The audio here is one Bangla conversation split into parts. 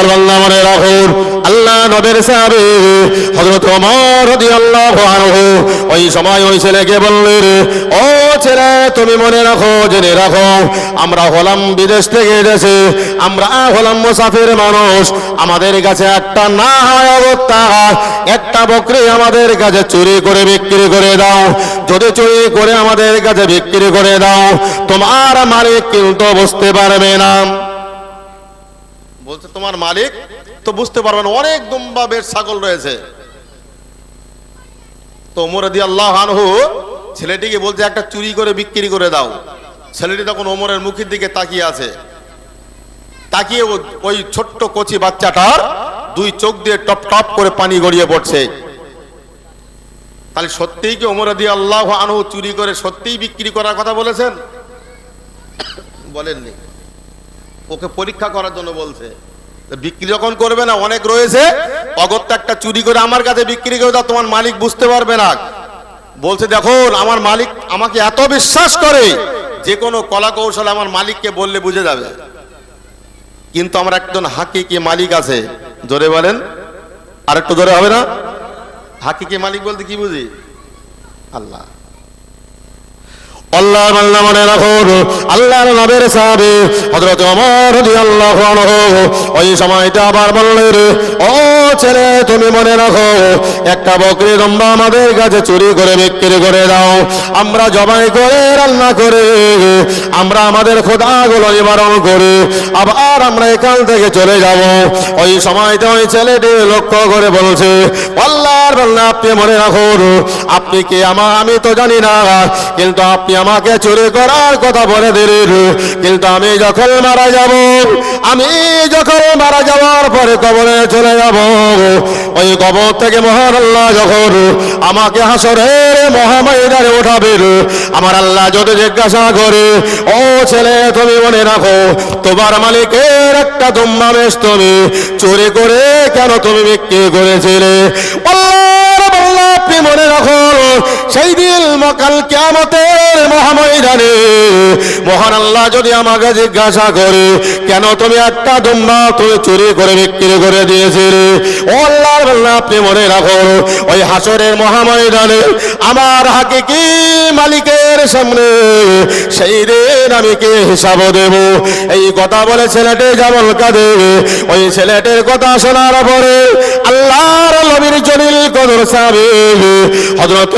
আল্লাহর বান্দা মনে রাখুন আল্লাহ নবের সাহাবে হযরত ওমর রাদিয়াল্লাহু আনহু ওই সময় ওই ছেলেকে বললেন, ও ছেলে, তুমি মনে রাখো, জেনে রাখো, আমরা হলাম বিদেশ থেকে এসেছে, আমরা হলাম মুসাফির মানুষ, আমাদের কাছে একটা না হয় অবস্থা, একটা বকরি আমাদের কাছে চুরি করে বিক্রি করে দাও, যদি চুরি করে আমাদের কাছে বিক্রি করে দাও, তোমার মালিক কিন্তু বুঝতে পারবে না। বলছে, তোমার মালিক? তো বুঝতে পারবে না অনেক দুম্বা বেশ ছাগল রয়েছে। তো মোরদি আল্লাহ আনহু ছেলেটিকে বলছে, একটা চুরি করে বিক্রি করে দাও। ছেলেটি তখন ওমরের মুখের দিকে তাকিয়ে আছে। তাকিয়ে ওই ছোট্ট কচি বাচ্চাটার দুই চোখ দিয়ে টপ টপ করে পানি গড়িয়ে পড়ছে। তাহলে সত্যিই কি ওমর দিয়ে আল্লাহ আনহু চুরি করে সত্যিই বিক্রি করার কথা বলেছেন? বলেননি। ওকে পরীক্ষা করার জন্য বলছে। বিক্রি যখন করবে না, অনেক রয়েছে, অগত্যা একটা চুরি করে আমার কাছে বিক্রি করে দাও, তোমার মালিক বুঝতে পারবে না। বলছে, দেখুন, আমার মালিক আমাকে এত বিশ্বাস করে, যে কোনো কলা কৌশল আমার মালিককে বললে বুঝে যাবে। কিন্তু আমার একজন হাকিকি মালিক আছে, জোরে বলেন আর একটু জোরে হবে না? হাকিকি মালিক বলতে কি বুঝি? আল্লাহ। মনে ও রাখো কাছে চুরি করে বিক্রি করে দাও। আমরা জবাই করে রান্না করে, আমরা আমাদের খোদাগুলো নিবারণ করে, আবার আমরা এখান থেকে চলে যাব। ওই সময়টা ওই ছেলেটি লক্ষ্য করে বলছে, আল্লাহর বান্দা, আপনি মনে রাখুন, আপনি কি আমা, আমি তো জানি না, কিন্তু আপনি আমাকে চুরি করার কথা বলে দিলেন কিন্তু আমি যখন মারা যাব, আমি যখন মারা যাওয়ার পরে কবরে চলে যাব। ওই কবর থেকে মহান আল্লাহ যখন আমাকে হাসরের মহাময়দানে উঠাবেন আমার আল্লাহ যদি জিজ্ঞাসা করে, ও ছেলে, তুমি মনে রাখো, তোমার মালিকের একটা দুম্বা বেশ তুমি চুরি করে কেন তুমি বিক্রি করেছিলে? মনে রাখো সেই দিন মকাল কেমতের মহাময়দানে মহান আল্লাহ যদি আমাকে জিজ্ঞাসা করে কেন তুমি একটা দুম্বা তুমি চুরি করে বিক্রি করে দিয়েছিলে? ও আল্লাহর বান্দা, আপনি মনে রাখো ওই হাসরের মহাময়দানে আমার হাকে কি মালিকের সামনে সেই দিন আমি কে হিসাব দেব? এই কথা বলে ছেলেটি যেমন কাঁদে। ওই ছেলেটির কথা শোনার পরে আল্লাহর নবীর জলিল কদর সাবে হযরত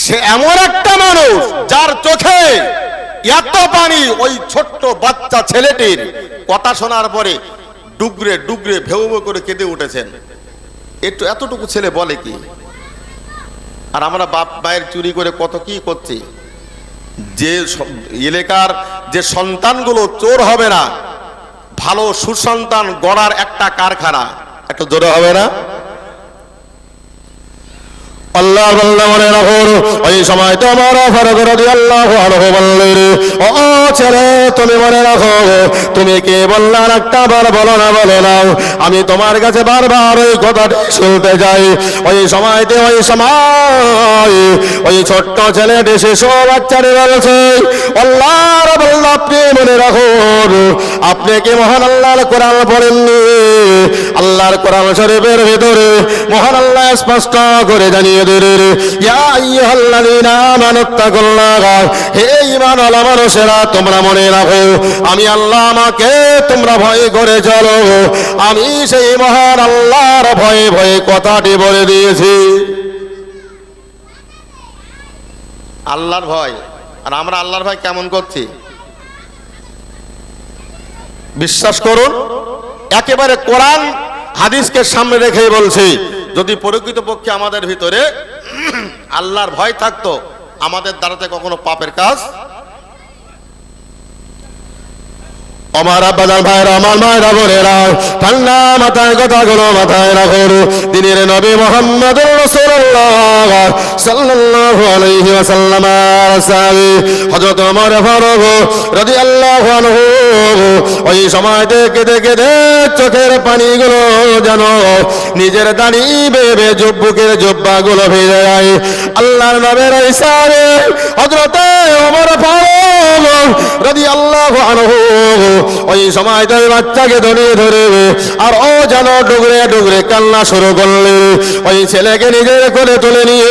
সে এমন একটা মানুষ যার চোখে এত পানি, ওই ছোট্ট বাচ্চা ছেলেটির কথা শোনার পরে ডুগরে ডুগরে ভেউ করে কেঁদে উঠেছেন। একটু এতটুকু ছেলে বলে কি? আর আমরা বাপ মায়ের চুরি করে কত কি করছি? যে এলাকার যে সন্তানগুলো চোর হবে না, ভালো সুসন্তান গড়ার একটা কারখানা, একটা জোরে হবে না? আল্লাহ আল্লাহ মনে রাখুন ওই সময় তোমার ফারুক রাদিয়াল্লাহু আনহু বললেন, ও ছেলে, তুমি মনে রাখো, তুমি কে বললা একটা বার বলো না বলো না আমি তোমার কাছে বারবার ওই কথাটা শুনতে যাই ওই সময়তে, ওই সময় ওই ছোট্ট ছেলেটি শিশু বাচ্চারে বলছে, আল্লাহর বল্লা আপনি মনে রাখুন, আপনি কি মহান আল্লাহর কোরআন পড়েননি? আল্লাহর কোরআন শরীফের ভিতরে মহান আল্লাহ স্পষ্ট করে জানিয়ে রাখো আমি আল্লাহ আমাকে তোমরা ভয় করে চলো আমি সেই মহান আল্লাহর ভয়ে ভয়ে কথাটি বলে দিয়েছি আল্লাহর ভয় আর আমরা আল্লাহর ভয় কেমন করছি বিশ্বাস করুন একেবারে কোরআন হাদিসকে সামনে রেখেই বলছি যদি প্রকৃতপক্ষে আমাদের ভিতরে আল্লাহর ভয় থাকতো আমাদের দ্বারাতে কখনো পাপের কাজ আমার আব্বাজান ভাইরা আমার মায়েরা, বোনেরা, ঠান্ডা মাথায় কথাগুলো মাথায় রাখো দিনের নবী মোহাম্মদ সাল্লাল্লাহু আলাইহি ওয়াসাল্লাম সাহাবী হযরত ওমর ফারুক রাদিয়াল্লাহু আনহু, ওই সময়তে কেঁদে কেঁদে চোখের পানিগুলো যেন নিজের দাড়ি বেবে জব্বুকের জব্বাগুলো ভেজে যায়। আল্লাহর নবের ইসারে হযরত ওমর ফারুক রাদিয়াল্লাহু আনহু ওই সময় ওই বাচ্চাকে ধরিয়ে ধরে আর ও যেন ডুগরে ডুগরে কান্না শুরু করলে ওই ছেলেকে নিজের করে তুলে নিয়ে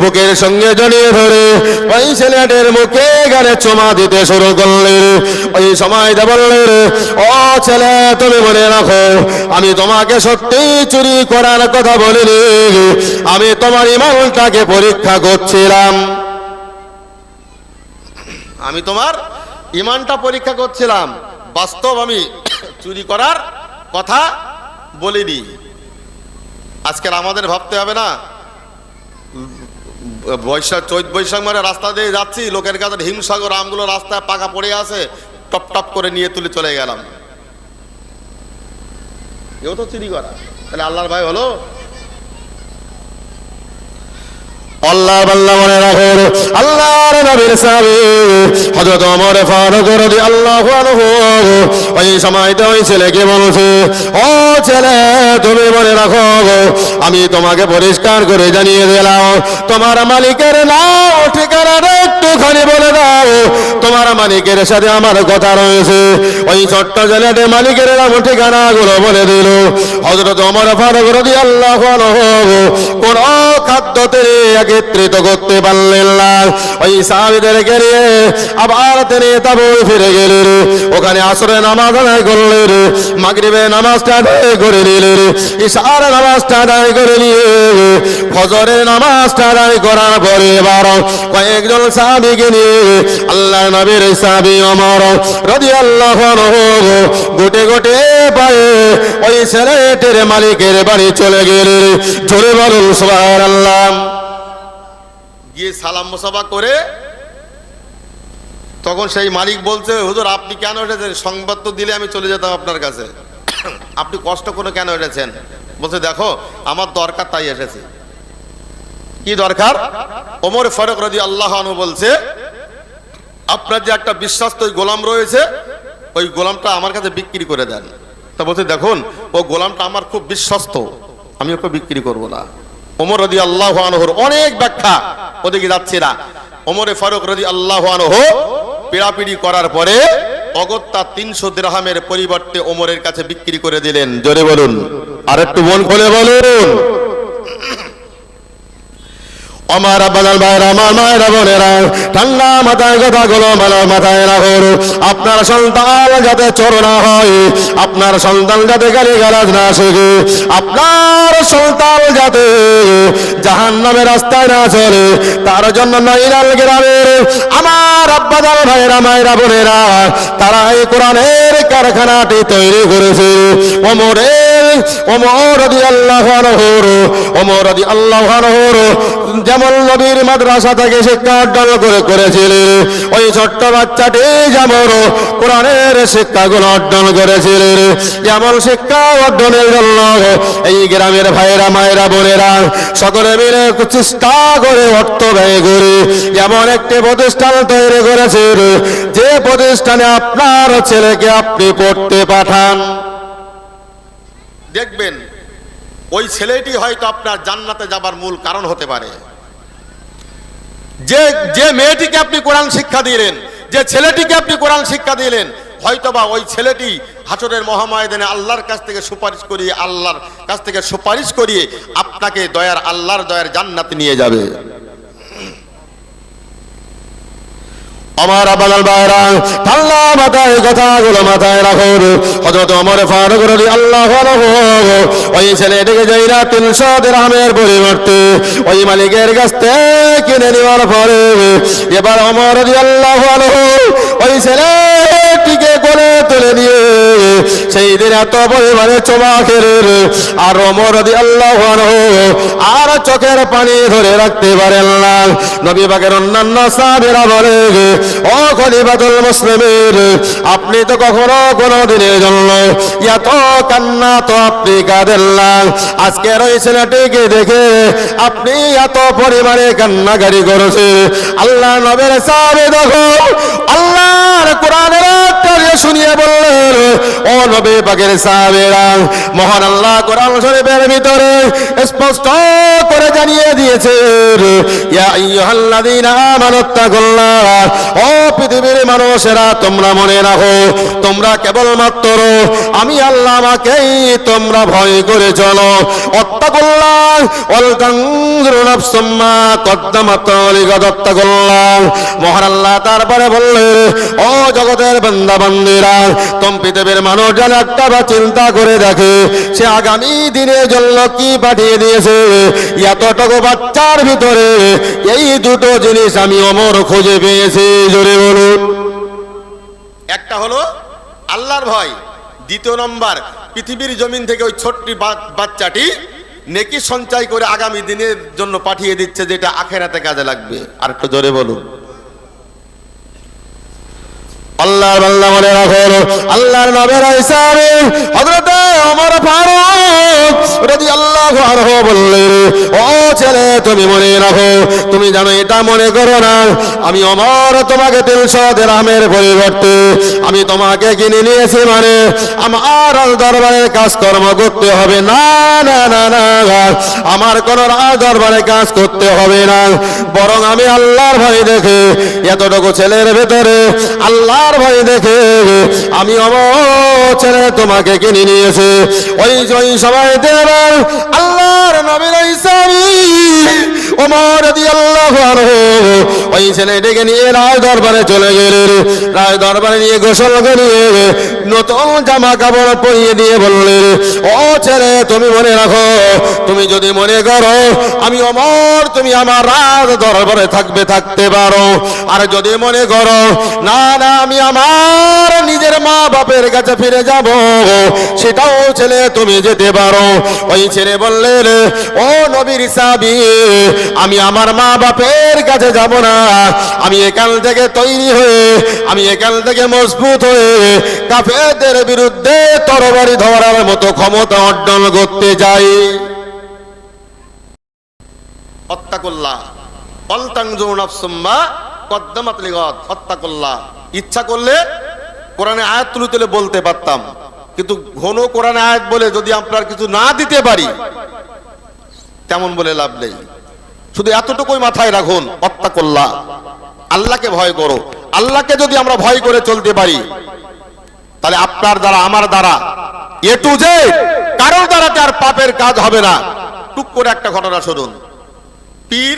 বুকের সঙ্গে জড়িয়ে ধরে ওই ছেলেটির মুখে গানে চমা দিতে শুরু করলে ওই সময়টা বললে ও ছেলে, তুমি মনে রাখো, আমি তোমাকে সত্যি চুরি করার কথা বলিনি আমি তোমার ইমানটাকে পরীক্ষা করছিলাম। আমি তোমার ইমানটা পরীক্ষা করছিলাম। বাস্তব আমি চুরি করার কথা বলিনি। আজকের আমাদের ভাবতে হবে না। বৈশাখ চৈত বৈশাখ মানে রাস্তা দিয়ে যাচ্ছি, লোকের কাছে হিমসাগর, আমগুলো রাস্তায় পাকা পড়ে আছে, টপ টপ করে নিয়ে তুলে চলে গেলাম। এও তো চুরি করা। তাহলে আল্লাহর ভাই হলো? আল্লাহ বাল্লা মনে রাখো আল্লাহর নবীর সাহাবী, হযরত ওমর ফারুক রাদিয়াল্লাহু আনহু, ওই সময়তে ওই ছেলেকে বলছে, ও ছেলে, তুমি মনে রাখো আমি তোমাকে পরিষ্কার করে জানিয়ে দিলাম, তোমার মালিকের নাম ঠিকানাটা একটুখানি বলে দাও, তোমার মালিকের সাথে আমার কথা রয়েছে। ওই ছোট্ট ছেলেটি মালিকের নাম ঠিকানা গুলো বলে দিল। হযরত ওমর ফারুক রাদিয়াল্লাহু আনহু, কোন খাদ্য তিনি একত্রিত করতে পারলেন না। ওই সাহাবিদেরকে নিয়ে আবার তিনি তাবু ফিরে গেলেন। ওখানে আসরে নামাজ আদায় করলেন। মাগরিবে নামাজটা আদায় করে নিলেন। ইশার নামাজটা আদায় করে নিয়ে ফজরের নামাজটা আদায় করার পরে এবার কয়েকজন সাহাবিকে নিয়ে আল্লাহ নবীর সাহাবি অমর রাদিয়াল্লাহু আনহু গোটে গোটে পায়ে ওই ছেলেটির মালিকের বাড়ি চলে গেলেন। জোরে বলুন সুবহানাল্লাহ। গিয়ে সালাম মোসাফা করে তখন সেই মালিক বলছে, হুজুর, আপনি কেন এসেছেন? সংবাদ তো দিলে আমি চলে যেতাম আপনার কাছে। আপনি কষ্ট করে কেন এসেছেন? বলছে, দেখো, আমার দরকার তাই এসেছে। কি দরকার? ওমর ফারুক রাজি আল্লাহ বলছে, আপনার যে একটা বিশ্বাস্ত ওই গোলাম রয়েছে, ওই গোলামটা আমার কাছে বিক্রি করে দেন। তা বলছে, দেখুন, ও গোলামটা আমার খুব বিশ্বস্ত, আমি ওকে বিক্রি করব না। ওমর রদি আল্লাহ আনহর অনেক ব্যাখ্যা ওদিকে যাচ্ছে না। ওমরে ফারুক রদি আল্লাহ আনহ পিড়াপিড়ি করার পরে অগত্যা তিনশো দেহামের পরিবর্তে ওমরের কাছে বিক্রি করে দিলেন। জোরে বলুন। আর একটু মন খুলে বলুন। আমার আব্বাজান ভাইরা আমার মায়েরা বোনেরা, ঠান্ডা মাথায় কথা গুলো মালা মাথায় রাখুন আপনার সন্তান যাতে চোর না হয়, আপনার সন্তান যাতে গালি গালাজ না শেখে, আপনার সন্তান যাতে জাহান নামে রাস্তায় না চলে, তার জন্য নৈরাল গ্রামের আমার আব্বাজান ভাইরা মায়েরা বোনেরা, তারা এই কোরআনের কারখানাটি তৈরি করেছে। ওমরের যেমন নবীর মাদ্রাসা থেকে শিক্ষা অর্জন করে করেছিলেন, ওই ছোট্ট বাচ্চাটি যেমন কোরআনের শিক্ষাগুলো অর্জন করেছিলেন, যেমন শিক্ষা অর্জনের জন্য এই গ্রামের ভাইয়েরা, মায়েরা, বোনেরা সকলে মিলে চেষ্টা করে অর্থ ব্যয় করে, যেমন একটি প্রতিষ্ঠান তৈরি করেছেন, যে প্রতিষ্ঠানে আপনার ছেলেকে আপনি পড়তে পাঠান। দেখবেন, ওই ছেলেটি হয়তো আপনার জান্নাতে যাবার মূল কারণ হতে পারে। যে যে মেয়েটিকে আপনি কোরআন শিক্ষা দিলেন, যে ছেলেটিকে আপনি কোরআন শিক্ষা দিলেন, হয়তোবা ওই ছেলেটি হাসরের মহাময়দানে আল্লাহর কাছ থেকে সুপারিশ করিয়ে, আল্লাহর কাছ থেকে সুপারিশ করিয়ে আপনাকে দয়ার, আল্লাহর দয়ার জান্নাতে নিয়ে যাবে। আমার আবালাল বাইরা ঠাল্লা মাথায় কথাগুলো মাথায় রাখুন। হজরত ওমর ফারুক রলি আল্লাহ ওই ছেলেটিকে যাইরা 300 দিরহামের পরিবর্তে ওই মালিকের কাছ থেকে কিনে নেওয়ার পরে এবার ওমর রলি আল্লাহ ওই ছেলেটি ছেলেটিকে কোলে তুলে নিয়ে। সেই দিন এত পরিমাণে চোমা খেলেন আর রাদিয়াল্লাহু আনহু আর চোখের পানি ধরে রাখতে পারেন না। নবী পাকের অন্যান্য সাহাবীরা বলে ও খলিফাতুল মুসলিমের আপনি তো কখনো কোনো দিনের জন্য এত কান্না তো আপনি কাঁদেন না। আজকের ওই ছেলেটিকে দেখে আপনি এত পরিমাণে কান্নাকারি করেছে আল্লাহ নবের সাহাবে দেখো, আল্লাহর কোরআনের শুনিয়ে বললেন, ও মহান আল্লাহ কোরআন শরীফের ভিতরে স্পষ্ট করে জানিয়ে ও পৃথিবীর মানুষেরা, তোমরা মনে রাখো, তোমরা কেবলমাত্র আমি আল্লাহ আমাকেই তোমরা ভয় করে চলো। অত্তাকুল্লাহ ওয়াল মহান আল্লাহ তারপরে বললেন, ও জগতের বান্দা বান্দিরা তোম পৃথিবীর মানুষ যেন একটা বা চিন্তা করে দেখে, সে আগামী দিনের জন্য কি পাঠিয়ে দিয়েছে? এতটুকু বাচ্চার ভিতরে এই দুটো জিনিস আমি অমর খুঁজে পেয়েছি, জোরে বলুন। একটা হলো আল্লাহর ভয়, দ্বিতীয় নম্বর, পৃথিবীর জমিন থেকে ওই ছোট্ট বাচ্চাটি নেকি সঞ্চয় করে আগামী দিনের জন্য পাঠিয়ে দিচ্ছে, যেটা আখেরাতে কাজে লাগবে। আর একটু জোরে বলুন। আল্লাহর বান্দা মনে রাখো আল্লাহর নবের হিসাবে হযরতে ওমর ফারুক আমি তোমাকে কিনে নিয়েছি মানে আমার কাজকর্ম করতে হবে না না না না আমার দরবারে কাজ করতে হবে না। বরং আমি আল্লাহর ভয় দেখে, এতটুকু ছেলের ভেতরে আল্লাহর ভয় দেখে, আমি অমর ছেলে তোমাকে কিনে নিয়েছে। ওই ওই সবাই দেবার আল্লাহর নবীর ইসামি ওমর ওই ছেলে ডেকে নিয়ে রাজ দরবারে চলে গেলেন। রাজ দরবারে নিয়ে গোসল করিয়ে নতুন জামা কাপড় পরিয়ে দিয়ে বললেন, ও ছেলে, তুমি মনে রাখো, তুমি যদি মনে করো, আমি অমর তুমি আমার রাজ দরবারে থাকবে, থাকতে পারো। আর যদি মনে করো, না না, আমি আমার নিজের মা বাপের কাছে ফিরে যাব, সেটাও ছেলে, তুমি যেতে পারো। ওই ছেলে বললেন, ও নবীর সাবি আমি আমার মা বাপের কাছে যাব না। আমি এখান থেকে তৈরি হয়ে, আমি এখান থেকে মজবুত হয়ে কাফেরদের বিরুদ্ধে তরবারি ধরার মতো ক্ষমতা অর্জন করতে যাই। ইচ্ছা করলে তুলে বলতে পারতাম। কিন্তু ঘন বলে যদি আপনার কিছু না দিতে পারি, তেমন বলে লাভ নেই। শুধু এতটুকুই মাথায় রাখুন অত্যাকুল্লাহ আল্লাহকে ভয় করো। আল্লাহকে যদি আমরা ভয় করে চলতে পারি, তাহলে আপনার দ্বারা, আমার দ্বারা, এ টু যে কারোর দ্বারা তার পাপের কাজ হবে না। টুক করে একটা ঘটনা শুনুন। পীর,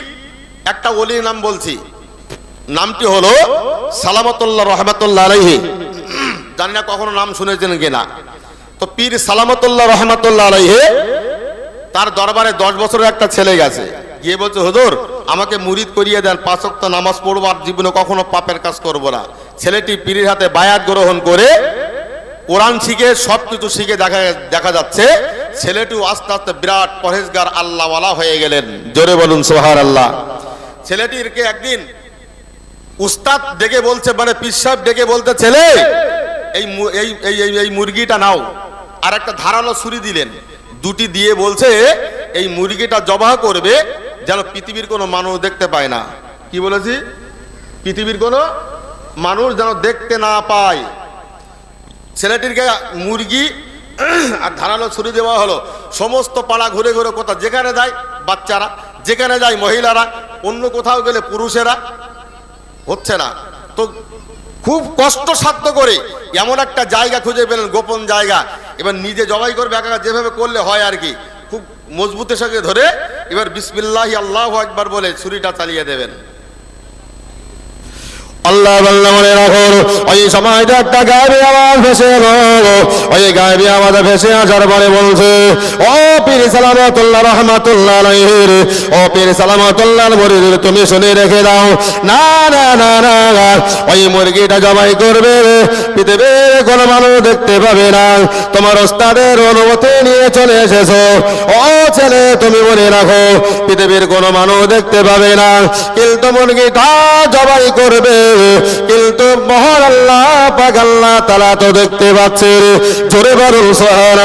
একটা অলির নাম বলছি। নামটি হলো সালামতুল্লাহ রহমতুল্লাহ আলাইহি। জানি না কখনো নাম শুনেছেন কিনা। তো পীর সালামতুল্লাহ রহমতুল্লাহ আলাইহি, তার দরবারে দশ বছরের একটা ছেলে গেছে। গিয়ে বলছে, হুজুর, আমাকে মুরিদ করিয়ে দেন, পাঁচ ওয়াক্ত নামাজ পড়ব আর জীবনে কখনো পাপের কাজ করব না। ছেলেটি পীরের হাতে বায়াত গ্রহণ করে কোরআন শিখে সব কিছু শিখে দেখা দেখা যাচ্ছে, ছেলেটিও আস্তে আস্তে বিরাট পরেজগার আল্লাহওয়ালা হয়ে গেলেন। জোরে বলুন সোহার আল্লাহ ছেলেটিরকে একদিন উস্তাদ ডেকে বলছে মানে পিসাব ডেকে বলতে, ছেলে, এই- এই মুরগিটা নাও। আর একটা ধারালো ছুরি দিলেন। দুটি দিয়ে বলছে, এই মুরগিটা জবাহ করবে যেন পৃথিবীর কোনো মানুষ দেখতে পায় না। কি বলেছি? পৃথিবীর কোনো মানুষ যেন দেখতে না পায়। ছেলেটির গায়ে মুরগি আর ধারালো ছুরি দেওয়া হলো। সমস্ত পাড়া ঘুরে ঘুরে কোথাও যেখানে যায় বাচ্চারা, যেখানে যায় মহিলারা, অন্য কোথাও গেলে পুরুষেরা হচ্ছে না। তো খুব কষ্ট সাধ্য করে এমন একটা জায়গা খুঁজে পেলেন, গোপন জায়গা। এবার নিজে জবাই করবে একা যেভাবে করলে হয় আর কি। মজবুতের সঙ্গে ধরে এবার বিসমিল্লাহ আল্লাহ একবার বলে ছুরিটা চালিয়ে দেবেন। আল্লাহ বললে মনে রাখো ওই সময়টা একটা গায়েবী আওয়াজ ভেসে এলো। ওই গায়েবী আওয়াজ ভেসে আসার পরে বলছে ও পীর সালামতুল্লাহ রহমাতুল্লাহ আলাইহির ও পীর সালামতুল্লাহ মরিদ তুমি শুনে রেখে দাও। না না না না, ওই মুরগিটা জবাই করবে। পৃথিবীর কোনো মানুষ দেখতে পাবে না। তোমার ওস্তাদের অনুমতি নিয়ে চলে এসেছ। ও ছেলে তুমি মনে রাখো পৃথিবীর কোনো মানুষ দেখতে পাবে না। কিন্তু মুরগিটা জবাই করবে। কিন্তু মহান আল্লাহ তালা তো দেখতে পাচ্ছে জোরে বলুন সোহান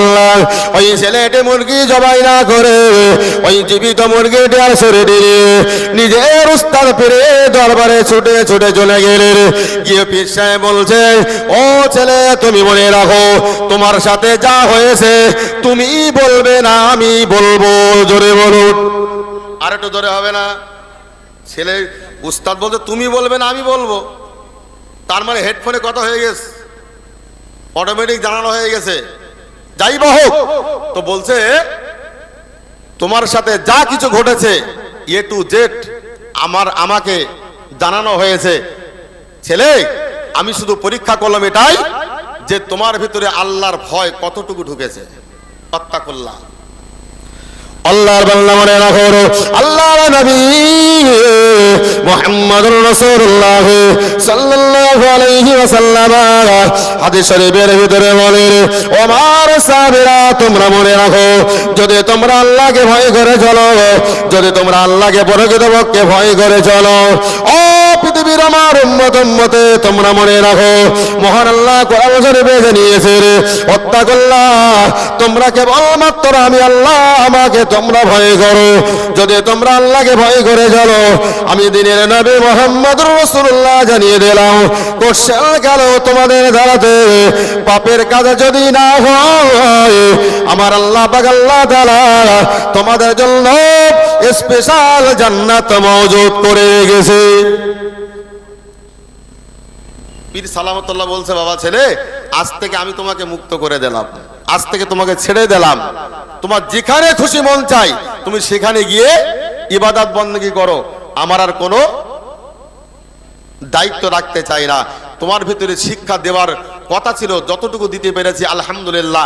ওই ছেলেটি মুরগি জবাই না করে ওই জীবিত মুরগিটি আর সরে দিয়ে নিজের উস্তাদ ফিরে দরবারে ছুটে ছুটে চলে গেলেন গিয়ে সাহেব বলছে, ও ছেলে, তুমি মনে রাখো, তোমার সাথে যা হয়েছে, তুমি বলবে না, আমি বলব। জোরে বলুন। আর একটু ধরে হবে না। ছেলে উস্তাদ বলতে তুমি বলবে না, আমি বলব। তার মানে হেডফোনে কথা হয়ে গেছে। অটোমেটিক জানানো হয়ে গেছে। যাই বা তো বলছে, তোমার সাথে যা কিছু ঘটেছে এ টু জেড আমার, আমাকে জানানো হয়েছে। ছেলে, আমি শুধু পরীক্ষা করলাম এটাই যে তোমার ভিতরে আল্লাহর ভয় কতটুকু ঢুকেছে। হত্যা করলাম আল্লাহর বান্দা মনে রাখো আল্লাহর নবী মুহাম্মদুর রাসূলুল্লাহ সাল্লাল্লাহু আলাইহি ওয়াসাল্লাম। হাদিস শরীফের ভিতরে বলেন ওমার সাহাবীরা তোমরা মনে রাখো, যদি তোমরা আল্লাহকে ভয় করে চলো, যদি তোমরা আল্লাহকে প্রকৃতপক্ষে ভয় করে চলো, ও পৃথিবীর আমার উম্মত তোমরা মনে রাখো, মহান আল্লাহ কোরআন শরীফে জানিয়েছে হত্যা করলা, তোমরা কেবলমাত্র আমি আল্লাহ, আমাকে তোমরা ভয় করো। যদি তোমরা আল্লাহকে ভয় করে চলো, আমি দিনের নবী মোহাম্মদ রসুল্লাহ জানিয়ে দিলাম কোশ্চেন গেল তোমাদের দাঁড়াতে পাপের কাজে যদি না হয়, আমার আল্লাহ পাক আল্লাহ তাআলা তোমাদের জন্য স্পেশাল জান্নাত মওজুদ করে গেছে। পীর সালামতুল্লাহ বলছে, বাবা ছেলে, আজ থেকে আমি তোমাকে মুক্ত করে দিলাম। আজ থেকে তোমাকে ছেড়ে দিলাম। তোমার যেখানে খুশি মন চাই, তুমি সেখানে গিয়ে ইবাদত বন্দী করো। আমার আর কোনো দায়িত্ব রাখতে চাই না। তোমার ভিতরে শিক্ষা দেওয়ার কথা ছিল, যতটুকু দিতে পেরেছি, আলহামদুলিল্লাহ।